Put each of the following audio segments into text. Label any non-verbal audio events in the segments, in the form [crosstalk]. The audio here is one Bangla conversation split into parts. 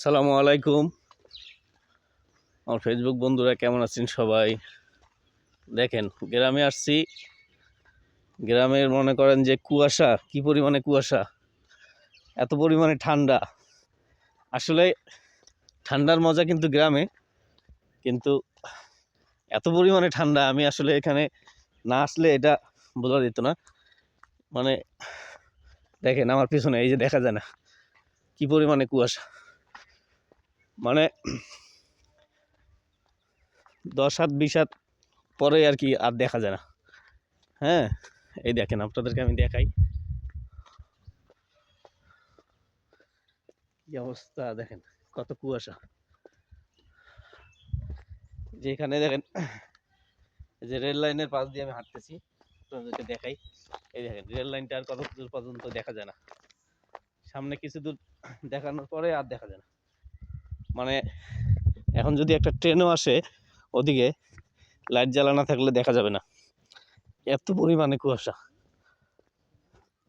সালামু আলাইকুম। আমার ফেসবুক বন্ধুরা কেমন আছেন সবাই? দেখেন, গ্রামে আসছি। গ্রামের মনে করেন যে কুয়াশা, কি পরিমাণে কুয়াশা? এত পরিমাণে ঠান্ডা। আসলে ঠান্ডার মজা কিন্তু গ্রামে, কিন্তু এত পরিমাণে ঠান্ডা, আমি আসলে এখানে না আসলে এটা বোঝা যেত না। মানে দেখেন, আমার পিছনে এই যে দেখা যায় না, কি পরিমাণে কুয়াশা। মানে দশ হাত, বিশ হাত পরে আর কি আর দেখা যায় না। হ্যাঁ এই দেখেন আপনাদেরকে আমি দেখাই। অবস্থা, দেখেন কত কুয়াশা। যে এখানে দেখেন যে রেল লাইনের পাশ দিয়ে আমি হাঁটতেছি, আপনাদেরকে দেখাই। এই দেখেন, রেল লাইনটা আর কত দূর পর্যন্ত দেখা যায় না। সামনে কিছু দূর দেখানোর পরে আর দেখা যায় না। মানে এখন যদি একটা ট্রেনও আসে ওদিকে লাইট জ্বালা না থাকলে দেখা যাবে না। এত পরিমাণে কুয়াশা।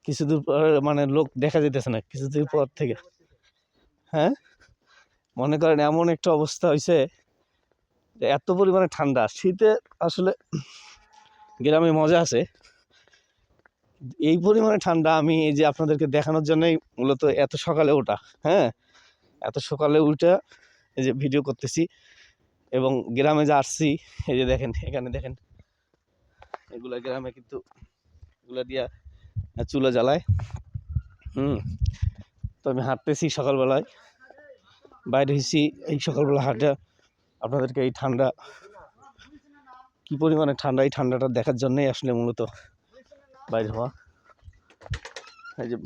কিছু দূর পর মানে লোক দেখা যেতেছে না কিছু দূর পর থেকে। হ্যাঁ? মনে করেন এমন একটা অবস্থা হয়েছে যে এত পরিমাণে ঠান্ডা। শীতে আসলে গ্রামে মজা আছে। এই পরিমাণে ঠান্ডা আমি এই যে আপনাদেরকে দেখানোর জন্যই মূলত এত সকালে ওঠা হ্যাঁ? এত সকালে উঠে এই যে ভিডিও করতেছি এবং গ্রামে যে আসছি, এই যে দেখেন, এখানে দেখেন, এগুলা গ্রামে কিন্তু এগুলা দিয়া চুলা জ্বালায়। হুম, তো আমি হাঁটতেছি সকালবেলায়, বাইরে হয়েছি এই সকালবেলা হাঁটা। আপনাদেরকে এই ঠান্ডা, কি পরিমাণে ঠান্ডা, এই ঠান্ডাটা দেখার জন্যই আসলে মূলত বাইরে হওয়া। এই যে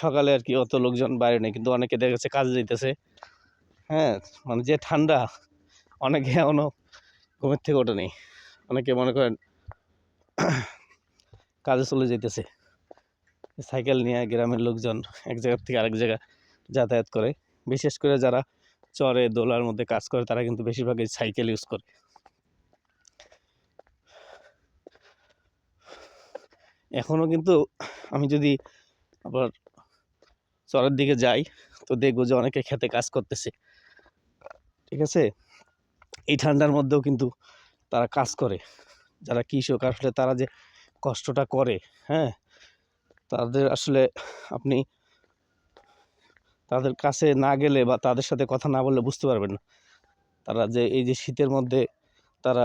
সকালে আর কি অত লোকজন বাইরে নেই, কিন্তু অনেকে দেখা যাচ্ছে কাজে যাইতেছে। হ্যাঁ মানে যে ঠান্ডা, অনেকে এখনও ঘুমের থেকে ওঠে নেই অনেকে মনে করেন [coughs] কাজে চলে যেতেছে সাইকেল নিয়ে গ্রামের লোকজন এক জায়গা থেকে আরেক জায়গা যাতায়াত করে। বিশেষ করে যারা চরে, দোলার মধ্যে কাজ করে, তারা কিন্তু বেশিরভাগই সাইকেল ইউজ করে। এখনও কিন্তু আমি যদি আবার চরের দিকে যাই, তো দেখব যে অনেকে খেতে কাজ করতেছে। ঠিক আছে? এই ঠান্ডার মধ্যেও কিন্তু তারা কাজ করে। যারা কৃষক, আসলে তারা যে কষ্টটা করে হ্যাঁ? তাদের আসলে আপনি তাদের কাছে না গেলে বা তাদের সাথে কথা না বললে বুঝতে পারবেন না। তারা যে এই যে শীতের মধ্যে তারা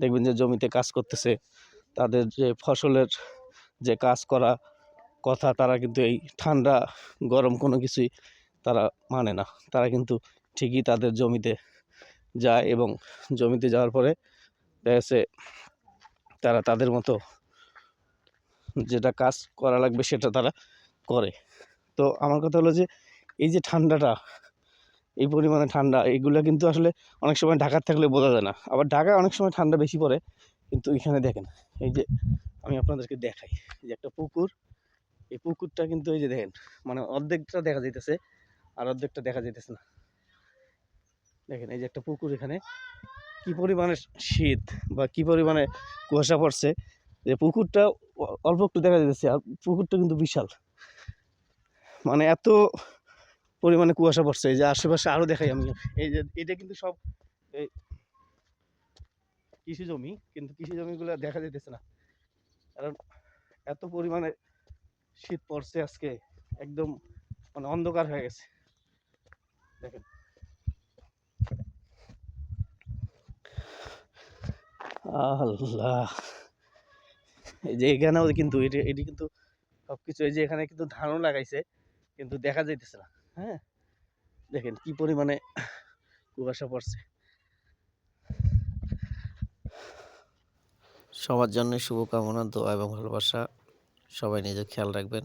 দেখবেন যে জমিতে কাজ করতেছে, তাদের যে ফসলের যে কাজ করা কথা তারা কিন্তু এই ঠান্ডা, গরম কোনো কিছুই তারা মানে না। তারা কিন্তু ঠিকই তাদের জমিতে যায় এবং জমিতে যাওয়ার পরে দেখা তারা তাদের মতো যেটা কাজ করা লাগবে সেটা তারা করে। তো আমার কথা হলো যে, এই যে ঠান্ডাটা, এই পরিমাণে ঠান্ডা এইগুলো কিন্তু আসলে অনেক সময় ঢাকার থাকলে বোঝা যায় না। আবার ঢাকায় অনেক সময় ঠান্ডা বেশি পড়ে, কিন্তু এখানে দেখেন, এই যে আমি আপনাদেরকে দেখাই যে একটা পুকুর এই পুকুরটা কিন্তু এই যে দেখেন মানে অর্ধেকটা দেখা যাইতেছে আর অর্ধেকটা দেখা যাইতেছে না। দেখেন, এই যে একটা পুকুর এখানে, কি পরিমাণে শীত বা কি পরিমাণে কুয়াশা পড়ছে, যে পুকুরটা অল্প একটু দেখা যাইতেছে আর পুকুরটা কিন্তু বিশাল। মানে এত পরিমাণে কুয়াশা পড়ছে, এই যে আশেপাশে আরও দেখাই আমি। এই যে, এটা কিন্তু সব, এই কৃষি জমি, কিন্তু কৃষি জমিগুলো দেখা যাইতেছে না। কারণ এত পরিমাণে শীত পড়ছে আজকে, একদম মানে অন্ধকার হয়ে গেছে। দেখেন। আল্লাহ। এই যে এখানেও কিন্তু, এটি এটি কিন্তু সবকিছু, এই যে এখানে কিন্তু ধানও লাগাইছে, কিন্তু দেখা যাইতেছে না হ্যাঁ? দেখেন কি পরিমাণে কুয়াশা পড়ছে। সবার জন্য শুভকামনা, দোয়া এবং ভালোবাসা। সবাই নিজের খেয়াল রাখবেন।